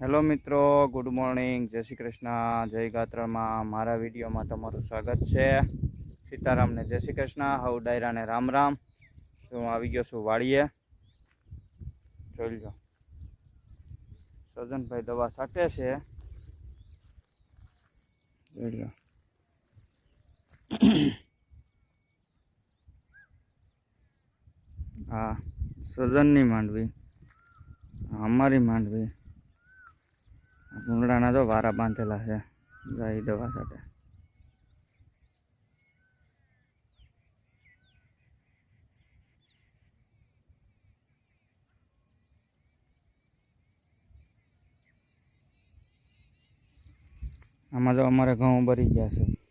Hello મિત્રો, good morning, જય શ્રી કૃષ્ણ, જય ગાત્રામાં. મારા વિડીયોમાં તમારું સ્વાગત છે. સીતારામને જય શ્રી કૃષ્ણ, હવ ડાયરાને રામ રામ. તો હું આવી ગયો છું વાડીએ જોઈ લો. સજનભાઈ દવા સાટે છે. જોઈ લો. હા, સજનની માંડવી. અમારી માંડવી. ભૂંગળાના તો વારા બાંધેલા છે. ગાય દવા સાથે. આમાં તો અમારે ઘઉં ભરી ગયા છે.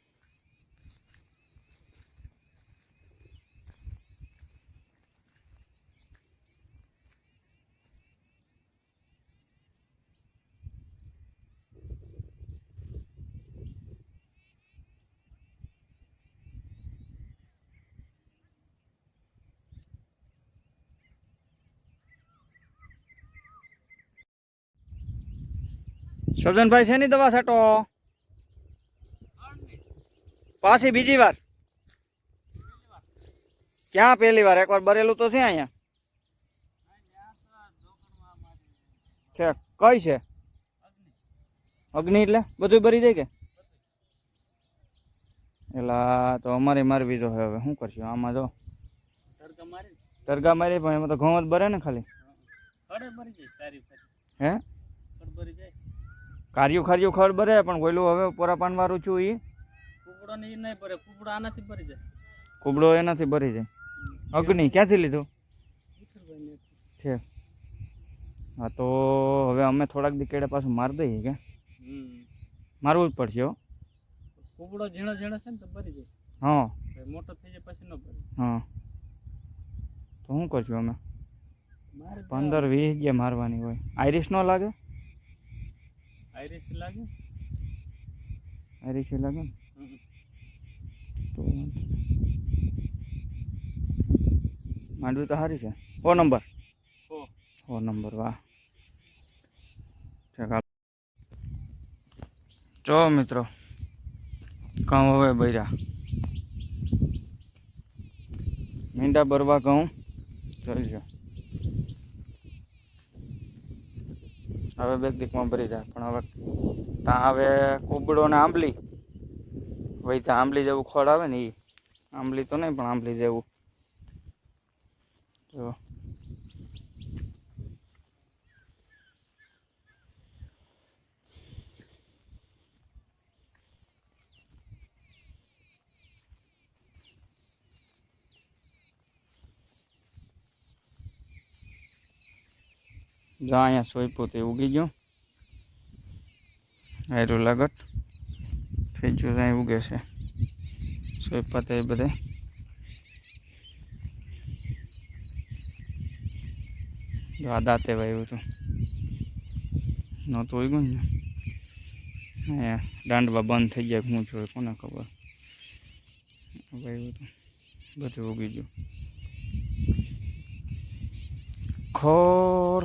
સજનભાઈ શેની દવા છાંટો? પાછી બીજી વાર. ક્યાં પહેલી વાર? એકવાર બરેલું તો છે અહીંયા? છે. કઈ છે? અગ્નિ એટલે? બધું ભરી જાય કે? એલા તો અમારે મારવી જો હવે. શું કરશું? આમાં જો તડકા મારી પણ એમાં તો ઘઉં જ ભરે ને ખાલી? હે? ભરી જાય. કાર્યું ખાર્યું ખબર ભરે પણ ગોયલું હવે પોરા પાન વાળું છું એ કુબડો ને ઈ નહીં ભરે કુબડો આનાથી ભરી જાય. કુબડો એનાથી ભરી જાય. અગ્નિ ક્યાંથી લીધું? છે. હા તો હવે અમે થોડાક દી કેડે પાછું મારી દઈએ કે? મારવું જ પડશે હો. કુબડો ઝીણો ઝીણો છે ને તો ભરી જાય. હા. મોટો થઈ જાય પછી ન ભરે. હા. તો શું કરશું અમે? મારે પંદર વીસ ગયા મારવાની હોય. આઈરિશ ન લાગે? આઈરિસ લાગે આઈરિશ લાગે. તો. માંડવી તો સારી છે. ઓ નંબર. ઓ નંબર વાહ. ચાલ જો મિત્રો કામ હવે બૈરા. મીંડા બરવા ઘઉં જોઈ હવે બે દીકમાં ભરી જાય. પણ હવે ત્યાં હવે કુબડો ને આંબલી. ભાઈ ત્યાં આંબલી જેવું ખોળ આવે ને એ આંબલી તો નહીં પણ આંબલી જેવું. જો. જા અહીંયા સોય તે ઉગી ગયો. આયરું લાગત થઈ અહીં ઉગે છે. સોયપા તે બધે. જો આ દાંતે વાયું હતું. નહોતું ઉગ્યું ને? અહીંયા દાંડવા બંધ થઈ ગયા હું જોયું, કોને ખબર? વાયું હતું. બધું ઉગી ગયું. ખડ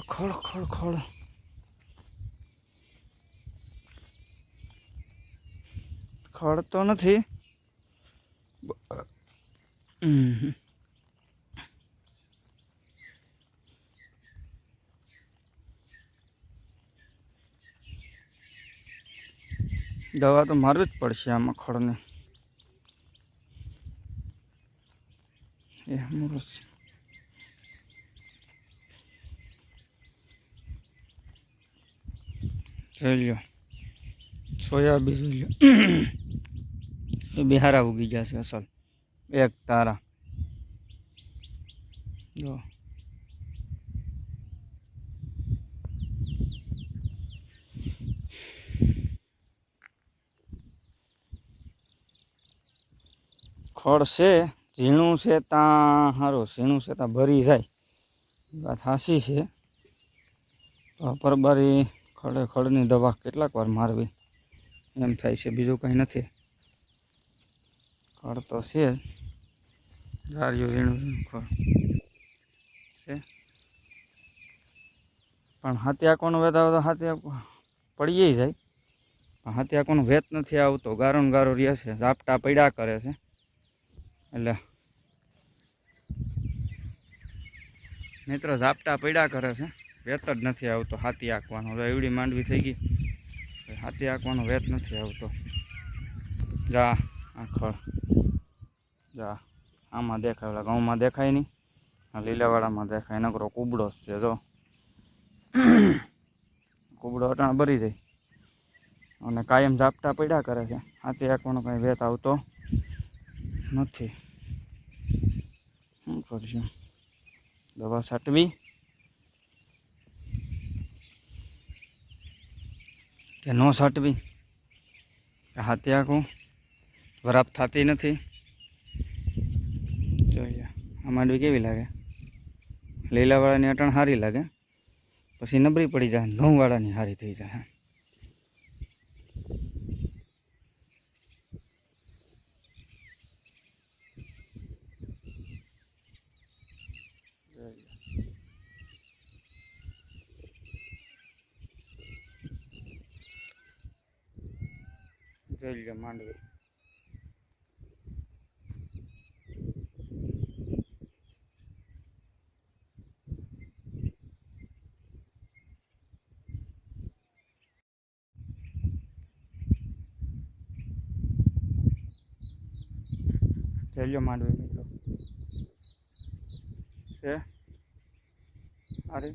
ખોળ ખોળ ખોળ ખોળ. તો નથી. દવા તો મારવી જ પડશે આમાં ખોળને. એ મૂળ છે જોઈ લ્યો. સોયાબીન જોઈ એ બિહારા ઉગી છે અસલ. એક તારા. જો. ખડ છે, ઝીણું છે ત્યાં સારું ઝીણું છે ત્યાં ભરી જાય. વાત હાસી છે. તો પરબારી ખડે ખડની દવા કેટલાક વાર મારવી. એમ થાય છે, બીજું કંઈ નથી. ખડ તો છે ઝીણું ખડ છે. પણ હાથી આંકવાનું વેત આવે તો હાથી પડીએ જાય. પણ હાથી આંકવાનું વેત નથી આવતો, ગારો ને ગારો રહે છે, ઝાપટા પડ્યા કરે છે. એટલે મિત્રો ઝાપટા પડ્યા કરે છે. વેત જ નથી આવતો, હાથી આંકવાનો હવે એવડી માંડવી થઈ ગઈ હાથી આંકવાનો વેત નથી આવતો. જા આખળ જા, આમાં દેખાય, ઓલા ઘઉંમાં દેખાય નહીં, આ લીલાવાળામાં દેખાય. નકરો કુબડો છે, જો. કુબડો અટાણ ભરી જાય. અને કાયમ ઝાપટા પડ્યા કરે છે. હાથી આંકવાનો કાંઈ વેત આવતો નથી. શું કરશું? દવા છાંટવી. કે ન સાટવી કે હાથી આંકવું વરાપ થતી નથી. જોઈએ આ માંડવી કેવી લાગે? લીલાવાળાની અટણ સારી લાગે. પછી નબળી પડી જાય, ઘઉંવાળાની સારી થઈ જાય જોઈ લો માંડવી. જોઈ માંડવી મિત્રો. છે? અરે